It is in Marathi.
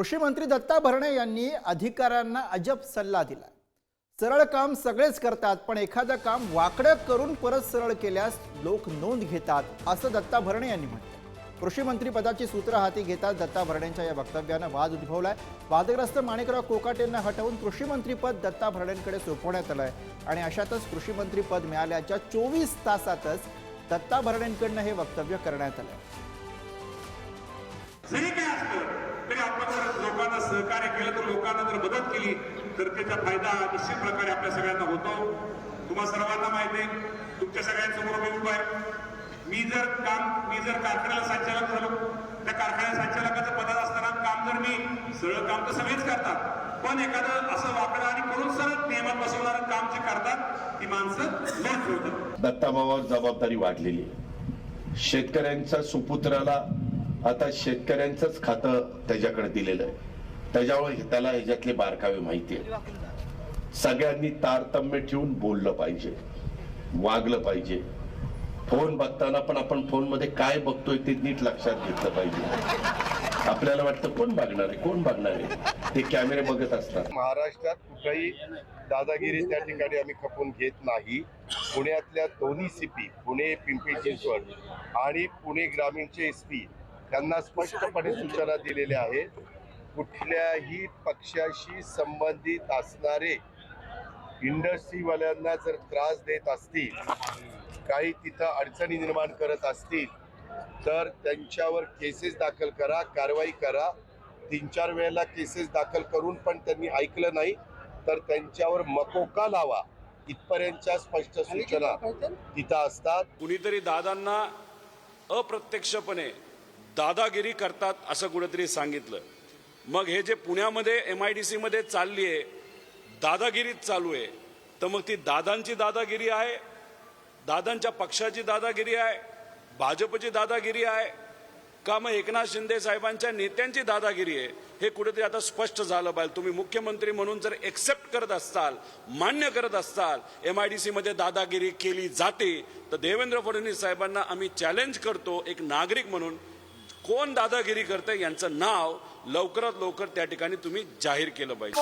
कृषी मंत्री दत्ता भरणे यांनी अधिकाऱ्यांना अजब सल्ला दिला. सरळ काम सगळेच करतात पण एखादं काम वाकडं करून परत सरळ केल्यास लोक नोंद घेतात असं दत्ता भरणे यांनी म्हटलं. कृषी मंत्री पदाची सूत्र हाती घेताच दत्ता भरणेंच्या या वक्तव्यानं वाद उद्भवलाय. वादग्रस्त माणिकराव कोकाटेंना हटवून कृषी मंत्रीपद दत्ता भरणेंकडे सोपवण्यात आलंय आणि अशातच कृषी मंत्रीपद मिळाल्याच्या चोवीस तासातच दत्ता भरणेंकडनं हे वक्तव्य करण्यात आलंय जरी काय असलं तरी आपण जर लोकांना सहकार्य केलं तर लोकांना जर मदत केली तर त्याचा फायदा निश्चित प्रकारे आपल्या सगळ्यांना होतो. तुम्हा सर्वांना माहिती आहे तुमच्या सगळ्यांसमोर मी उभा आहे. मी जर काम मी जर कारखान्याला संचालक झालो त्या कारखान्या संचालकाचं पदात असताना काम जर मी सरळ काम तर सगळेच करतात. पण एखादं असं वाकडं आणि करून सरळ नियमात बसवणारं काम जे करतात ती माणसं लोट ठेवतात. दत्ताभावावर जबाबदारी वाढलेली आहे. शेतकऱ्यांच्या सुपुत्राला आता शेतकऱ्यांचंच खातं त्याच्याकडे दिलेलं आहे. त्याच्यामुळे त्याला ह्याच्यातले बारकावे माहिती आहे. सगळ्यांनी तारतम्य ठेवून बोललं पाहिजे. वागलं पाहिजे. फोन बघताना पण आपण फोनमध्ये काय बघतोय ते नीट लक्षात घेतलं पाहिजे. आपल्याला वाटतं कोण बघणार आहे? कोण बघणार आहे? ते कॅमेरे बघत असतात. महाराष्ट्रात कुठेही दादागिरी त्या ठिकाणी आम्ही खपून घेत नाही. पुण्यातल्या दोन्ही सीपी पुणे पिंपरी चिंचवड आणि पुणे ग्रामीणचे एस पी त्यांना स्पष्टपणे सूचना दिलेल्या आहेत. कुठल्याही पक्षाशी संबंधित असणारे इंडस्ट्रीवाल्यांना जर त्रास देत असतील काही तिथं अडचणी निर्माण करत असतील तर त्यांच्यावर केसेस दाखल करा कारवाई करा. तीन चार वेळेला केसेस दाखल करून पण त्यांनी ऐकलं नाही तर त्यांच्यावर मकोका लावा? इथपर्यंतच्या स्पष्ट सूचना तिथं असतात. कुणीतरी दादांना अप्रत्यक्षपणे दादागिरी करतात असं कुणीतरी सांगितलं. मग हे जे पुण्यामध्ये एम आय डी सीमध्ये चालली आहे दादागिरीच चालू आहे तर मग ती दादांची दादागिरी आहे दादांच्या पक्षाची दादागिरी आहे भाजपची दादागिरी आहे का मग एकनाथ शिंदे साहेबांच्या नेत्यांची दादागिरी आहे हे कुठेतरी आता स्पष्ट झालं पाहिजे. तुम्ही मुख्यमंत्री म्हणून जर एक्सेप्ट करत असताल मान्य करत असताल एम आय डी सीमध्ये दादागिरी केली जाते तर देवेंद्र फडणवीस साहेबांना आम्ही चॅलेंज करतो एक नागरिक म्हणून कोण दादागिरी करते यांचं नाव लवकरात लवकर त्या ठिकाणी तुम्ही जाहीर केलं पाहिजे.